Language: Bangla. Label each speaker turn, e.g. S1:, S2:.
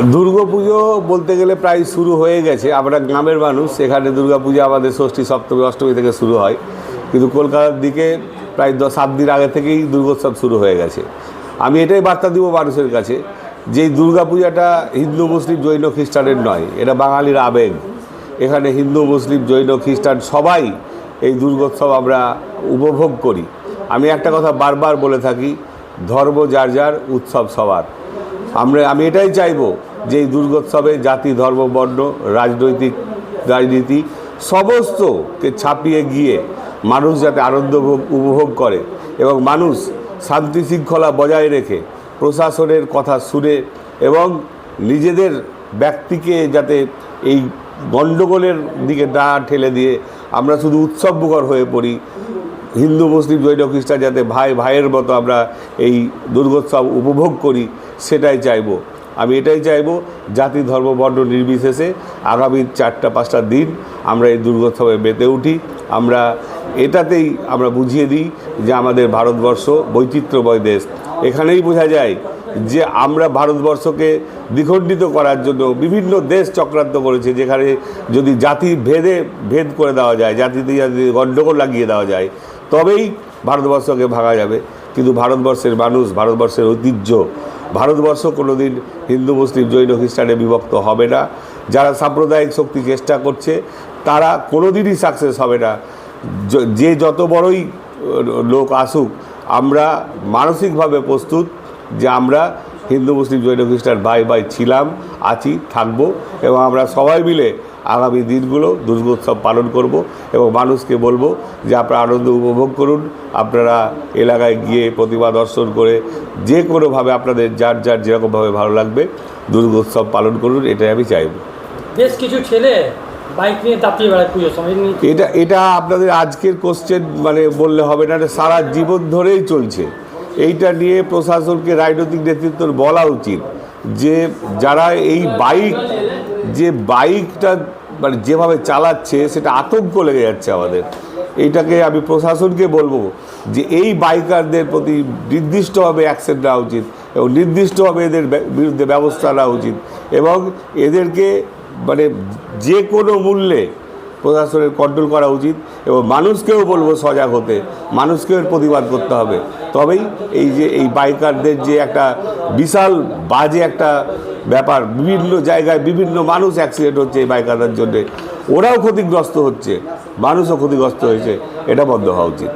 S1: দুর্গাপুজো বলতে গেলে প্রায় শুরু হয়ে গেছে। আমরা গ্রামের মানুষ এখানে দুর্গাপূজা আমাদের ষষ্ঠী, সপ্তমী, অষ্টমী থেকে শুরু হয়। কিন্তু কলকাতার দিকে প্রায় দশ সাত দিন আগে থেকেই দুর্গোৎসব শুরু হয়ে গেছে। আমি এটাই বার্তা দিব মানুষের কাছে, যে দুর্গাপূজাটা হিন্দু, মুসলিম, জৈন, খ্রিস্টানের নয়, এটা বাঙালির আবেগ। এখানে হিন্দু, মুসলিম, জৈন, খ্রিস্টান সবাই এই দুর্গোৎসব আমরা উপভোগ করি। আমি একটা কথা বারবার বলে থাকি, ধর্ম যার যার, উৎসব সবার। আমরা, আমি এটাই চাইব যে এই দুর্গোৎসবে জাতি, ধর্ম, বর্ণ, রাজনৈতিক, রাজনীতি সমস্তকে ছাপিয়ে গিয়ে মানুষ যাতে আনন্দ উপভোগ করে এবং মানুষ শান্তি শৃঙ্খলা বজায় রেখে প্রশাসনের কথা শুনে এবং নিজেদের ব্যক্তিকে যাতে এই গণ্ডগোলের দিকে না ঠেলে দিয়ে আমরা শুধু উৎসবমুখর হয়ে পড়ি হিন্দু, মুসলিম, জৈন, খ্রিস্টান যাতে ভাই, ভাইয়ের মতো আমরা এই দুর্গোৎসব উপভোগ করি, সেটাই চাইব। আমি এটাই চাইব, জাতি, ধর্ম, বর্ণ নির্বিশেষে আগামী চারটা, পাঁচটা দিন আমরা এই দুর্গোৎসবে মেতে উঠি। আমরা এটাতেই আমরা বুঝিয়ে দিই যে আমাদের ভারতবর্ষ বৈচিত্র্যময় দেশ। এখানেই বোঝা যায় যে আমরা ভারতবর্ষকে দ্বিখণ্ডিত করার জন্য বিভিন্ন দেশ চক্রান্ত করেছে, যেখানে যদি জাতি ভেদে, ভেদ করে দেওয়া যায়, জাতিতে যদি গণ্ডগোল লাগিয়ে দেওয়া যায় তবেই ভারতবর্ষকে ভাঙা যাবে। কিন্তু ভারতবর্ষের মানুষ, ভারতবর্ষের ঐতিহ্য, ভারতবর্ষ কোনো দিন হিন্দু, মুসলিম, জৈন, খ্রিস্টানে বিভক্ত হবে না। যারা সাম্প্রদায়িক শক্তি চেষ্টা করছে, তারা কোনো দিনই সাকসেস হবে না। যে যত বড়ই লোক আসুক, আমরা মানসিকভাবে প্রস্তুত যে আমরা হিন্দু, মুসলিম, জৈন, খ্রিস্টান ভাই ভাই ছিলাম, আছি, থাকব, এবং আমরা সবাই মিলে আগামী দিনগুলো দুর্গোৎসব পালন করব এবং মানুষকে বলব যে আপনারা আনন্দ উপভোগ করুন। আপনারা এলাকায় গিয়ে প্রতিমা দর্শন করে যে কোনোভাবে আপনাদের যার যার যেরকমভাবে ভালো লাগবে দুর্গোৎসব পালন করুন এটাই আমি চাইব।
S2: বেশ কিছু ছেলে বাইক নিয়ে দাপিয়ে বেড়ায় পুজোর সময়
S1: এটা এটা আপনাদের আজকের কোশ্চেন মানে বললে হবে না এটা সারা জীবন ধরেই চলছে। এইটা নিয়ে প্রশাসনকে রাজনৈতিক নেতৃত্ব বলা উচিত যে যারা এই বাইক যে বাইকটা মানে যেভাবে চালাচ্ছে সেটা আতঙ্ক লেগে যাচ্ছে আমাদের। এইটাকে আমি প্রশাসনকে বলব যে এই বাইকারদের প্রতি নির্দিষ্টভাবে অ্যাকশন নেওয়া উচিত এবং নির্দিষ্টভাবে এদের বিরুদ্ধে ব্যবস্থা নেওয়া উচিত এবং এদেরকে মানে যে কোনো মূল্যে প্রশাসনের কন্ট্রোল করা উচিত এবং মানুষকেও বলব সজাগ হতে। মানুষকেও এর প্রতিবাদ করতে হবে। তবেই এই যে, এই বাইকারদের যে একটা বিশাল বাজে একটা ব্যাপার, বিভিন্ন জায়গায় বিভিন্ন মানুষ অ্যাক্সিডেন্ট হচ্ছে এই বাইকারদের জন্যে। ওরাও ক্ষতিগ্রস্ত হচ্ছে, মানুষও ক্ষতিগ্রস্ত হয়েছে, এটা বন্ধ হওয়া উচিত।